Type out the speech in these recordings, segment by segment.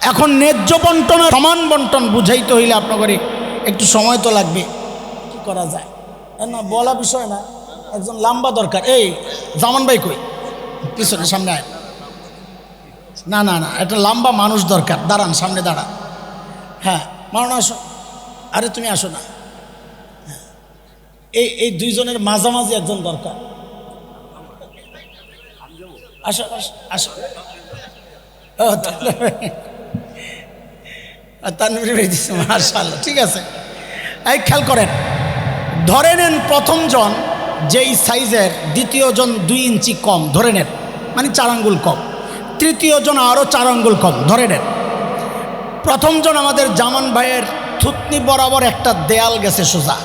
এখন ন্যায্য বন্টন সমান বন্টন বুঝাইতে হইলে আপনাকে একটু সময় তো লাগবে। কি করা যায়? না বলা বিষয় না। একজন লম্বা দরকার। এই, জামান ভাই কই? পিছনে, সামনে আয়। না না না, একটা লম্বা মানুষ দরকার। দাঁড়ান, সামনে দাঁড়ান। হ্যাঁ মারণ আসো। আরে, তুমি আসো না। হ্যাঁ। এই এই দুইজনের মাঝামাঝি একজন দরকার। আসো আসো আসো। ও তানবির ভাই দিচ্ছে ঠিক আছে? এই খেয়াল করেন, ধরে নেন প্রথম জন যেই সাইজের, দ্বিতীয় জন দুই ইঞ্চি কম, ধরে নেন মানে চার আঙ্গুল কম। তৃতীয় জন আরও চার আঙ্গুল কম, ধরে নেন। প্রথম জন আমাদের জামান ভাইয়ের থুতনি বরাবর একটা দেয়াল গেছে সোজা।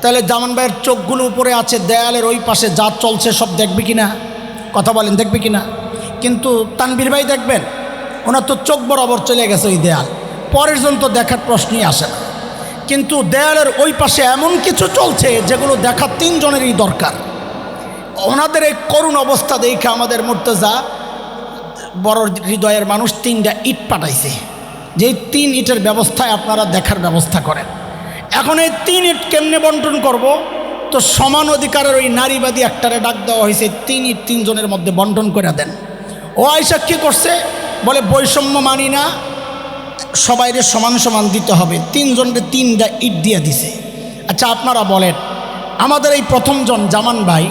তাহলে জামান ভাইয়ের চোখগুলো উপরে আছে, দেয়ালের ওই পাশে যা চলছে সব দেখবে কি না কথা বলেন, দেখবে কি না কিন্তু তানবীর ভাই দেখবেন, ওনার তো চোখ বরাবর চলে গেছে ওই দেয়াল। পরের জন তো দেখার প্রশ্নই আসে না। কিন্তু দেয়ালের ওই পাশে এমন কিছু চলছে যেগুলো দেখা তিনজনেরই দরকার। ওনাদের এই করুণ অবস্থা দেখে আমাদের মর্তজা বড় হৃদয়ের মানুষ তিনটা ইট পাঠাইছে। যে তিন ইটের ব্যবস্থায় আপনারা দেখার ব্যবস্থা করেন। এখন এই তিন ইট কেমনে বন্টন করব? তো সমান অধিকারের ওই নারীবাদী একটারে ডাক দেওয়া হয়েছে, তিন ইট তিনজনের মধ্যে বন্টন করে দেন। ও আয়সা কী করছে? বলে, বৈষম্য মানি না সবাইরে সমান সমান দিতে হবে। তিনজনকে তিনটা ইট দিয়ে দিছে। আচ্ছা আপনারা বলেন, আমাদের এই প্রথমজন জামান ভাই,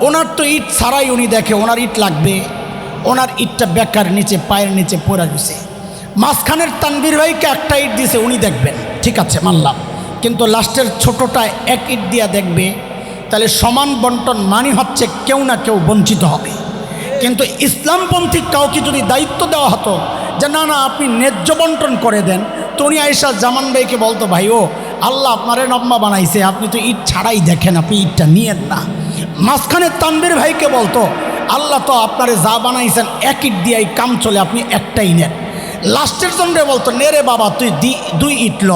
ওনার তো ইট ছাড়াই উনি দেখে ওনার ইট লাগবে। ওনার ইটটা বেকার নিচে, পায়ের নিচে পড়ে গেছে। মাঝখানের তানবীর ভাইকে একটা ইট দিছে, উনি দেখবেন। ঠিক আছে, মানলাম। কিন্তু লাস্টের ছোটোটায় এক ইট দিয়া দেখবে, তাহলে সমান বন্টন মানি হচ্ছে কেউ না কেউ বঞ্চিত হবে। কিন্তু ইসলামপন্থী কাউকে যদি দায়িত্ব দেওয়া হতো যে না না, আপনি ন্যায্য বন্টন করে দেন। তনি আয়সা জামান ভাইকে বলতো, ভাই ও, আল্লাহ আপনারে নব্মা বানাইছে, আপনি তো ইট ছাড়াই দেখেন, আপনি ইটটা নিয়েন না। মাঝখানে তানবীর ভাইকে বলতো, আল্লাহ তো আপনারে যা বানাইছেন, এক ইট দিয়ে কাম চলে, আপনি একটাই নেন। লাস্টের জন্য বলতো, নে রে বাবা, তুই দি, দুই ইট ল।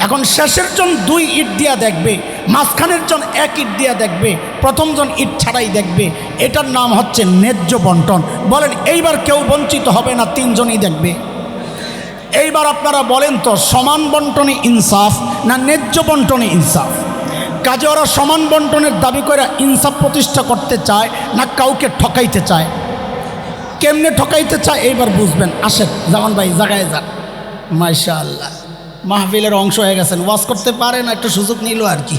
এখন শেষের জন দুই ইট দিয়া দেখবে, মাঝখানের জন এক ইট দিয়া দেখবে, প্রথম জন ইট ছাড়াই দেখবে। এটার নাম হচ্ছে ন্যায্য বন্টন। বলেন, এইবার কেউ বঞ্চিত হবে না, তিনজনই দেখবে। এইবার আপনারা বলেন তো, সমান বন্টনে ইনসাফ না ন্যায্য বন্টনে ইনসাফ? কাজে ওরা সমান বন্টনের দাবি করে ইনসাফ প্রতিষ্ঠা করতে চায় না কাউকে ঠকাইতে চায়? কেমনে ঠকাইতে চায়? এইবার বুঝবেন। আসেন, জামান ভাই, জাগায় যান। মাইশা আল্লাহ মাহফিলের অংশ হয়ে গেছেন। ওয়াজ করতে পারে না, একটু সুযোগ নিল আর কি।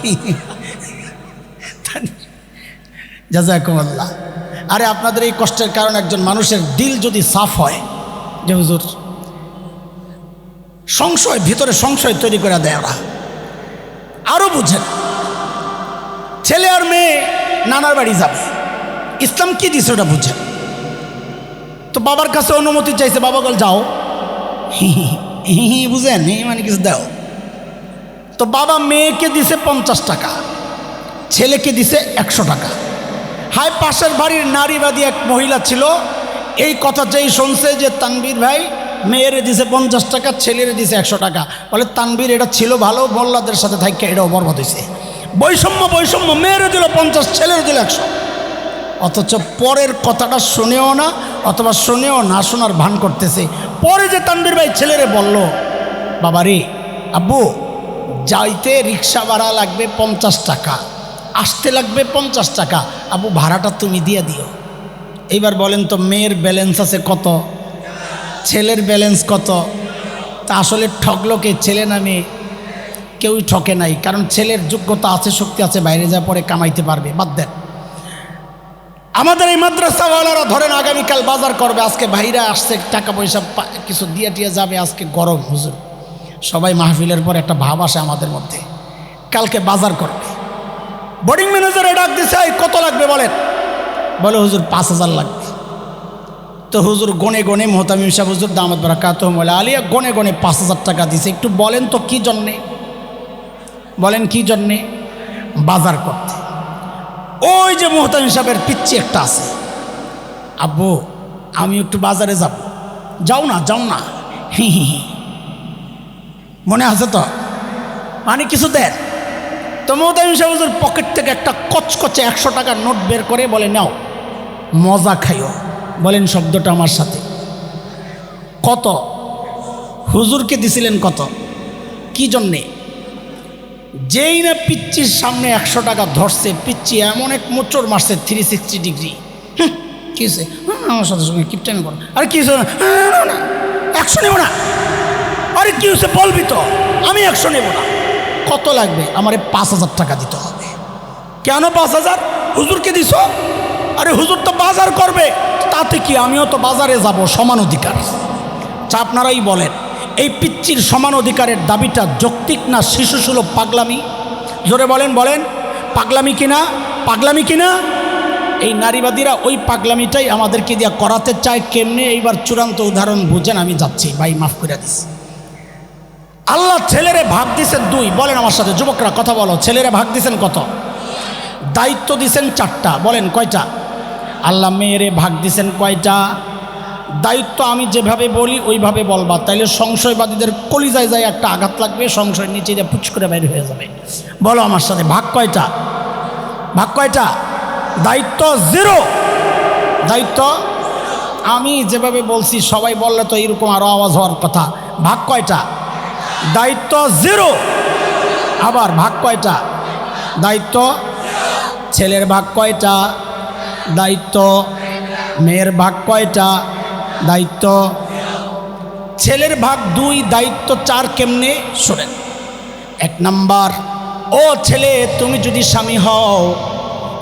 জাজাকুমাল্লাহ। আরে আপনাদের এই কষ্টের কারণ একজন মানুষের দিল যদি সাফ হয়, যে হুজুর, সংশয়, ভিতরে সংশয় তৈরি করে দেয় ওরা। আরও বুঝেন, ছেলে আর মেয়ে নানার বাড়ি যাবে। ইসলাম কি দিছে ওটা বুঝেন। তো বাবার কাছে অনুমতি চাইছে, বাবা বল, যাও। হি হি হি হি বুঝেন? হি মানে কিছু দাও। তো বাবা মেয়েকে দিছে পঞ্চাশ টাকা, ছেলেকে দিছে একশো টাকা। হায়, পাশের বাড়ির নারীবাদী এক মহিলা ছিল, এই কথা যেই শুনছে যে তানবীর ভাই মেয়েরে দিছে পঞ্চাশ টাকা, ছেলেরে দিছে একশো টাকা, বলে তানবীর এটা ছিল ভালো মোল্লাদের সাথে থাকি এটাও বরবাদ হয়েছে বৈষম্য বৈষম্য, মেয়েরে দিল পঞ্চাশ, ছেলেরে দিল একশো। অথচ পরের কথাটা শুনেও না, অথবা শুনেও না শোনার ভান করতেছে। পরে যে তানবীর ভাই ছেলেরে বলল বাবা রে আব্বু, যাইতে রিক্সা ভাড়া লাগবে পঞ্চাশ টাকা, আসতে লাগবে পঞ্চাশ টাকা। আব্বু, ভাড়াটা তুমি দিয়ে দিও। এইবার বলেন তো, মেয়ের ব্যালেন্স আছে কত? ছেলের ব্যালেন্স কত? তা আসলে ঠকলো কে ছেলে না মেয়ে কেউই ঠকে নাই, কারণ ছেলের যোগ্যতা আছে, শক্তি আছে, বাইরে যা পরে কামাইতে পারবে, বাদ দেন। আমাদের এই মাদ্রাসাওয়ালারা ধরেন আগামীকাল বাজার করবে, আজকে ভাইরা আসছে, টাকা পয়সা কিছু দিয়ে টিয়ে যাবে, আজকে গরম, হুজুর। সবাই মাহফিলের পর একটা ভাব আসে আমাদের মধ্যে। কালকে বাজার করবে। বোর্ডিং ম্যানেজারে ডাক দিছে, "এই, কত লাগবে বলেন? বলে, হুজুর, পাঁচ হাজার লাগবে। তো হুজুর গনে গনে মোহতামিম সাহেব, হুজুর, দামত বারাকাত বলে আলিয়া। গনে গনে পাঁচ হাজার টাকা দিছে। একটু বলেন তো কি জন্যে? বলেন কি জন্যে? বাজার করতে। ওই যে মোহতামিম সাহেবের পিচ্ছি একটা আছে। আব্বু, আমি একটু বাজারে যাব। যাও না যাও না। হি হি হি। মনে আছে তো? মানে কিছু দেন। তো মোহতামিম সাহেব হুজুর পকেট থেকে একটা কচকচে একশো টাকার নোট বের করে বলে, নাও, মজা খাইও। বলেন শব্দটা আমার সাথে। কত? হুজুরকে দিছিলেন কত? কি জন্যে? যেই না পিচ্চির সামনে একশো টাকা ধরছে পিচ্চি এমন এক মোচড় মারছে থ্রি সিক্সটি ডিগ্রি কি হয়েছে? "হ্যাঁ, আমার সাথে সঙ্গে কিপটামি করো। আরে কি হয়েছে? "হ্যাঁ, একশো নেব না। আরে কি হয়েছে বলবি তো? আমি একশো নেব না। কত লাগবে? আমারে পাঁচ হাজার টাকা দিতে হবে। কেন পাঁচ হাজার? হুজুরকে দিছ? আরে হুজুর তো বাজার করবে। তাতে কি আমিও তো বাজারে যাব? সমান অধিকার। তা আপনারাই বলেন। এই পিচ্চির সমান অধিকারের দাবিটা যৌক্তিক না শিশুসুলভ পাগলামি? জোরে বলেন বলেন। পাগলামি কিনা? পাগলামি কিনা? এই নারীবাদীরা ওই পাগলামিটাই আমাদেরকে দিয়া করাতে চায় কেমনে? এইবার চূড়ান্ত উদাহরণ বুঝেন, আমি যাচ্ছি। ভাই, মাফ করে দিস। আল্লাহ ছেলেরে ভাগ দিছেন দুই। বলেন আমার সাথে, যুবকরা, কথা বলো। ছেলেরে ভাগ দিছেন কত? দায়িত্ব দিছেন চারটা। বলেন, কয়টা? আল্লাহ মেয়েরে ভাগ দিছেন কয়টা? দায়িত্ব আমি যেভাবে বলি, ওইভাবে বলবা। তাইলে সংশয়বাদীদের কলিজায় যায় একটা আঘাত লাগবে সংশয় নিচে দিয়ে পুচ করে বাইরে হয়ে যাবে। বলো আমার সাথে, ভাগ কয়টা? ভাগ কয়টা? দায়িত্ব জিরো। দায়িত্ব? আমি যেভাবে বলছি, সবাই বললে তো এরকম আরও আওয়াজ হওয়ার কথা। ভাগ কয়টা? দায়িত্ব জিরো। আবার ভাগ কয়টা? দায়িত্ব? ছেলের ভাগ কয়টা? দায়িত্ব? মেয়ের ভাগ কয়টা? দায়িত্ব। ছেলের ভাগ দুই, দায়িত্ব চার কেমনে? শোনেন, এক নাম্বার, ও ছেলে, তুমি যদি স্বামী হও,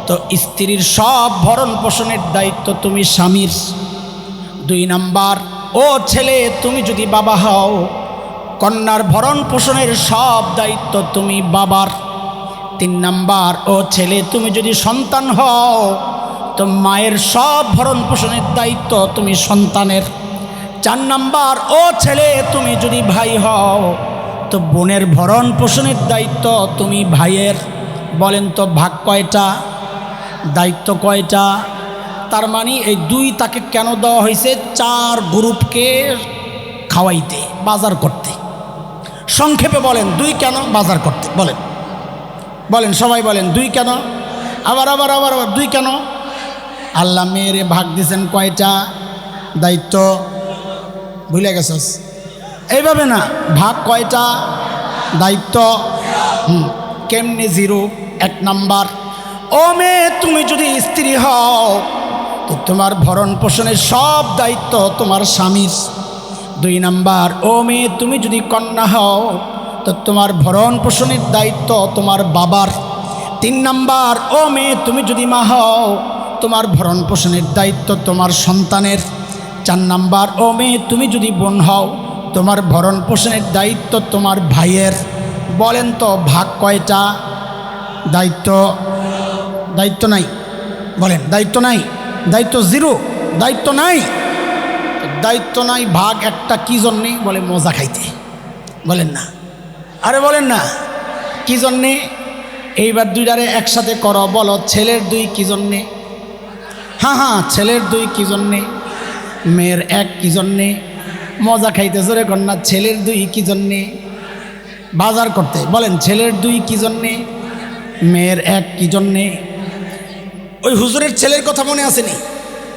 তো স্ত্রীর সব ভরণ পোষণের দায়িত্ব তুমি স্বামীর। দুই নাম্বার, ও ছেলে, তুমি যদি বাবা হও, কন্যার ভরণ পোষণের সব দায়িত্ব তুমি বাবার। তিন নাম্বার, ও ছেলে, তুমি যদি সন্তান হও তো মায়ের সব ভরণ পোষণের দায়িত্ব তুমি সন্তানের। চার নাম্বার, ও ছেলে, তুমি যদি ভাই হও, তো বোনের ভরণ পোষণের দায়িত্ব তুমি ভাইয়ের। বলেন তো ভাগ কয়টা? দায়িত্ব কয়টা? তার মানে এই দুই তাকে কেন দেওয়া হয়েছে? চার গ্রুপকে খাওয়াইতে, বাজার করতে। সংক্ষেপে বলেন, দুই কেন বাজার করতে? বলেন। বলেন, সবাই বলেন, দুই কেন? আবার আবার আবার আবার, দুই কেন? আল্লাহ মেয়েরে ভাগ দিছেন কয়টা? দায়িত্ব? ভুলে গেছস? এইভাবে না, ভাগ কয়টা? দায়িত্ব? হুম, কেমনে জিরো? এক নাম্বার, ও মেয়ে, তুমি যদি স্ত্রী হও, তো তোমার ভরণ পোষণের সব দায়িত্ব তোমার স্বামীর। দুই নাম্বার, ও মেয়ে, তুমি যদি কন্যা হও, তো তোমার ভরণ পোষণের দায়িত্ব তোমার বাবার। তিন নাম্বার, ও মেয়ে, তুমি যদি মা হও তোমার ভরণ পোষণের দায়িত্ব তোমার সন্তানের। চার নাম্বার, ও মেয়ে, তুমি যদি বোন হও, তোমার ভরণ পোষণের দায়িত্ব তোমার ভাইয়ের। বলেন তো, ভাগ কয়টা? দায়িত্ব দায়িত্ব নাই। বলেন, দায়িত্ব নাই। দায়িত্ব জিরো, দায়িত্ব নাই। দায়িত্ব নাই, ভাগ একটা কী জন্যে? বলে, মজা খাইতে। বলেন না। আরে বলেন না, কী জন্যে? এইবার দুইটারে একসাথে করো, বলো, ছেলের দুই কী জন্যে? হ্যাঁ হ্যাঁ ছেলের দুই কী জন্যে? মেয়ের এক কী জন্যে? মজা খাইতে জোরে কন্যা, ছেলের দুই কী জন্যে? বাজার করতে, বলেন, ছেলের দুই কী জন্যে? মেয়ের এক কী জন্যে? ওই হুজুরের ছেলের কথা মনে আসেনি?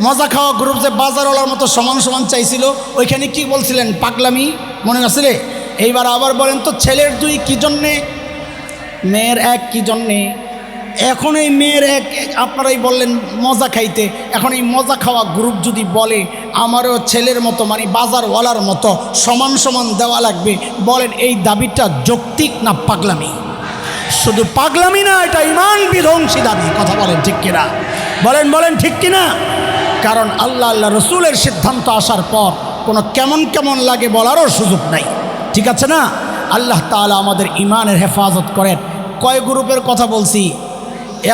মজা খাওয়া গ্রুপ যে বাজারওয়ালার মতো সমান সমান চাইছিল, ওইখানে কি বলছিলেন, পাগলামি? মনে আছে রে? এইবার আবার বলেন তো, ছেলের দুই কী জন্যে? মেয়ের এক কী জন্যে? এখন এই মেয়ের এক আপনারাই বললেন মজা খাইতে। এখন এই মজা খাওয়া গ্রুপ যদি বলে, আমারও ছেলের মতো মানে বাজারওয়ালার মতো সমান সমান দেওয়া লাগবে, বলেন এই দাবিটা যৌক্তিক না পাগলামি? শুধু পাগলামি না, এটা ইমান বিধ্বংসী দাবি, কথা বলেন ঠিক কিনা? বলেন বলেন ঠিক কিনা? কারণ আল্লাহ আল্লাহ রসুলের সিদ্ধান্ত আসার পর কোনো কেমন কেমন লাগে বলারও সুযোগ নাই। ঠিক আছে না? আল্লাহ তাআলা আমাদের ইমানের হেফাজত করেন। কয় গ্রুপের কথা বলছি?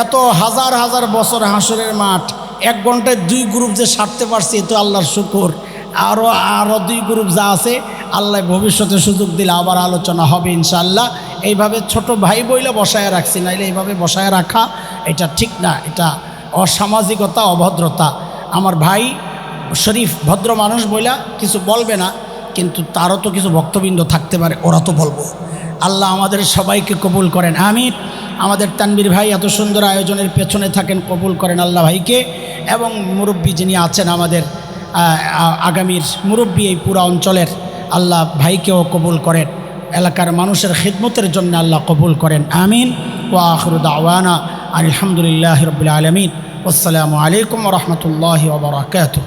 এত হাজার হাজার বছর হাসরের মাঠ, এক ঘন্টায় দুই গ্রুপ যে সারতে পারছি তো আল্লাহর শুকুর। আরও আরও দুই গ্রুপ যা আছে, আল্লাহ ভবিষ্যতে সুযোগ দিলে আবার আলোচনা হবে ইনশাল্লাহ এইভাবে ছোট ভাই বইলে বসায় রাখছি, নাইলে এইভাবে বসায় রাখা, এটা ঠিক না, এটা অসামাজিকতা, অভদ্রতা। আমার ভাই শরীফ ভদ্র মানুষ বইলা কিছু বলবে না, কিন্তু তারও তো কিছু ভক্তবৃন্দ থাকতে পারে, ওরা তো বলব। আল্লাহ আমাদের সবাইকে কবুল করেন, আমিন। আমাদের তানবীর ভাই এত সুন্দর আয়োজনের পেছনে থাকেন, কবুল করেন আল্লাহ ভাইকে। এবং মুরব্বী যিনি আছেন আমাদের আগামীর মুরব্বী এই পুরা অঞ্চলের, আল্লাহ ভাইকেও কবুল করেন। এলাকার মানুষের খিদমতের জন্য আল্লাহ কবুল করেন, আমিন। ও আখরুদ আওয়ানা আলহামদুলিল্লাহ রবিল আলমিন। আসসালামু আলাইকুম রহমতুল্লাহ ওবরাকাতু